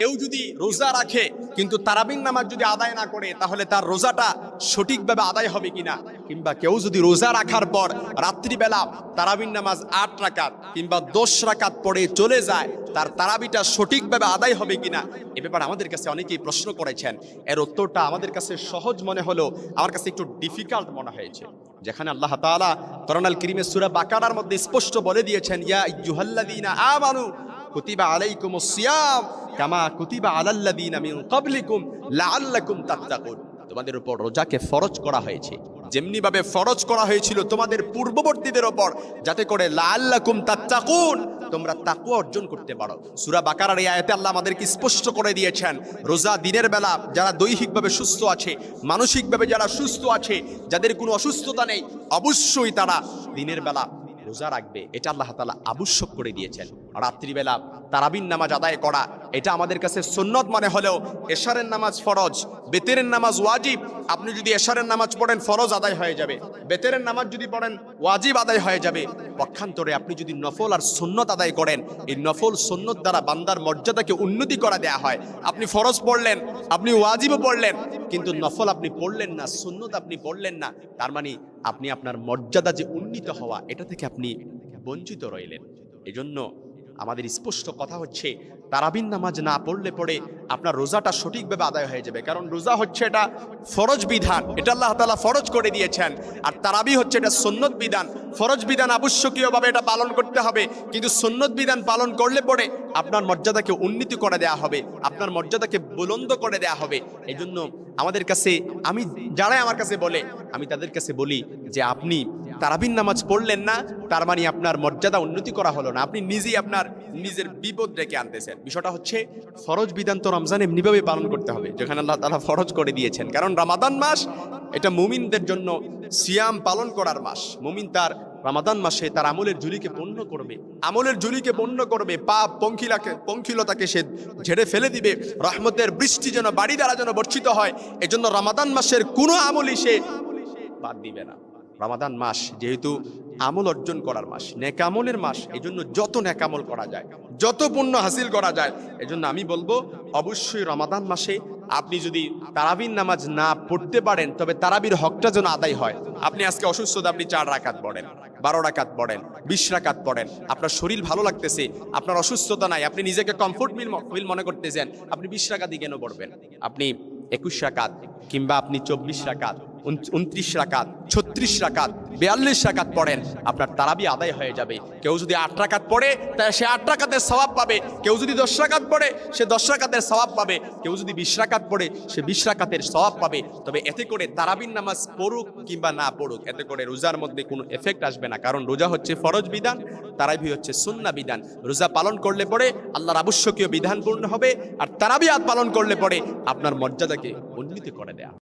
কেউ যদি রোজা রাখে, কিন্তু তারাবিন নামাজ যদি আদায় না করে, তাহলে তার রোজাটা সঠিকভাবে আদায় হবে কিনা? কিংবা কেউ যদি রোজা রাখার পর রাত্রিবেলা তারাবিন নামাজ আট রাকাত কিংবা দশ রাকাত পড়ে চলে যায়, তার তারাবিটা সঠিকভাবে আদায় হবে কিনা? এ ব্যাপারে আমাদের কাছে অনেকেই প্রশ্ন করেছেন। এর উত্তরটা আমাদের কাছে সহজ মনে হলো আমার কাছে একটু ডিফিকাল্ট মনে হয়েছে। যেখানে আল্লাহ তাআলা করোনাল করিমের সুরা বাকারার মধ্যে স্পষ্ট বলে দিয়েছেন, ইয়া ইয়ুহাল্লাযীনা আমানু কুতিবা আলাইকুমুস সিয়াম। কামা কুতিবা লাআল্লাকুম তাত্তাকুন। তোমাদের উপর রোজাকে ফরজ করা হয়েছে। যেমনি ভাবে ফরজ করা হয়েছিল তোমাদের পূর্ববর্তীদের ওপর যাতে করে লাআল্লাকুম তাত্তাকুন, তোমরা তাকওয়া অর্জন করতে পারো। সুরা বাকারার এই আয়াতে আল্লাহ আমাদেরকে স্পষ্ট করে দিয়েছেন, রোজা দিনের বেলা যারা দৈহিকভাবে সুস্থ আছে, মানসিকভাবে যারা সুস্থ আছে, যাদের কোনো অসুস্থতা নেই, অবশ্যই তারা দিনের বেলা রোজা রাখবে। এটা আল্লাহ তালা আবশ্যক করে দিয়েছেন। রাত্রিবেলা তারাবিন নামাজ আদায় করা, এটা আমাদের কাছে সুন্নত মনে হলেও এশারের নামাজ ফরজ, বেতেরের নামাজ ওয়াজিব। আপনি যদি এশারের নামাজ পড়েন, ফরজ আদায় হয়ে যাবে। বেতেরের নামাজ যদি পড়েন, ওয়াজিব আদায় হয়ে যাবে। পক্ষান্তরে আপনি যদি নফল আর সুন্নত আদায় করেন, এই নফল সুন্নত দ্বারা বান্দার মর্যাদাকে উন্নতি করা দেয়া হয়। আপনি ফরজ পড়লেন, আপনি ওয়াজিবও পড়লেন, কিন্তু নফল আপনি পড়লেন না, সুন্নত আপনি পড়লেন না, তার মানে আপনি আপনার মর্যাদা যে উন্নীত হওয়া, এটা থেকে আপনি বঞ্চিত রইলেন। এজন্য আমাদের স্পষ্ট কথা হচ্ছে, তারাবিন নামাজ না পড়লে পড়ে আপনার রোজাটা সঠিকভাবে আদায় হয়ে যাবে। কারণ রোজা হচ্ছে এটা ফরজ বিধান, এটা আল্লাহ তালা ফরজ করে দিয়েছেন। আর তারাবি হচ্ছে এটা সন্ন্যত বিধান। ফরজ বিধান আবশ্যকীয়ভাবে এটা পালন করতে হবে, কিন্তু সন্ন্যত বিধান পালন করলে পরে আপনার মর্যাদাকে উন্নতি করে দেয়া হবে, আপনার মর্যাদাকে বুলন্দ করে দেয়া হবে। এই জন্য আমাদের কাছে, আমি যারাই আমার কাছে বলে, আমি তাদের কাছে বলি যে আপনি তারাবিন নামাজ পড়লেন না, তার মানে আপনার মর্যাদা উন্নতি করা হলো না। আপনি নিজেই আপনার নিজের বিপদ ডেকে আনতেছেন। বিষয়টা হচ্ছে ফরজ বিধান তো রমজান এমনিভাবে পালন করতে হবে, যেখানে আল্লাহ তালা ফরজ করে দিয়েছেন। কারণ রামাদান মাস, এটা মুমিনদের জন্য সিয়াম পালন করার মাস। মুমিন তার রামাদান মাসে তার আমলের ঝুলিকে পূর্ণ করবে। আমলের ঝুলিকে পূর্ণ করবে, পাপ পঙ্খিলাকে, পঙ্খিলতাকে সে ঝেড়ে ফেলে দিবে। রহমতের বৃষ্টি যেন বাড়ি দ্বারা যেন বর্ষিত হয়, এজন্য রামাদান মাসের কোনো আমলই সে বাদ দিবে না। রামাদান মাস যেহেতু আমল অর্জন করার মাস নেকামলের মাস এই জন্য যত নেকামল করা যায়, যত পুণ্য হাসিল করা যায়, এজন্য আমি বলব অবশ্যই রমাদান মাসে আপনি যদি তারাবির নামাজ না পড়তে পারেন, তবে তারাবির হকটা যেন আদায় হয়। আপনি আজকে অসুস্থতা আপনি চার রাকাত পড়েন, বারো রাকাত পড়েন, বিশ রাকাত পড়েন, আপনার শরীর ভালো লাগতেছে, আপনার অসুস্থতা নাই, আপনি নিজেকে কমফোর্ট মিল মনে করতেছেন, আপনি বিশ রাকাতই কেন পড়বেন? আপনি একুশ রাকাত কিংবা আপনি চব্বিশ রাকাত উনত্রিশ রাকাত ছত্রিশ রাকাত, বিয়াল্লিশ রাকাত পড়েন, আপনার তারাবি আদায় হয়ে যাবে। কেউ যদি আট রাকাত পড়ে তাহলে সে আট রাকাতের স্বভাব পাবে। কেউ যদি দশ রাকাত পড়ে, সে দশ রাকাতের স্বভাব পাবে। কেউ যদি বিশ রাকাত পড়ে, সে বিশ রাকাতের স্বভাব পাবে। তবে এতে করে তারাবিন নামাজ পড়ুক কিংবা না পড়ুক, এতে করে রোজার মধ্যে কোনো এফেক্ট আসবে না। কারণ রোজা হচ্ছে ফরজ বিধান, তারাবি হচ্ছে সুন্না বিধান। রোজা পালন করলে পরে আল্লাহর আবশ্যকীয় বিধান পূর্ণ হবে, আর তারাবি আদ পালন করলে পরে আপনার মর্যাদাকে উন্নীত করে দেয়া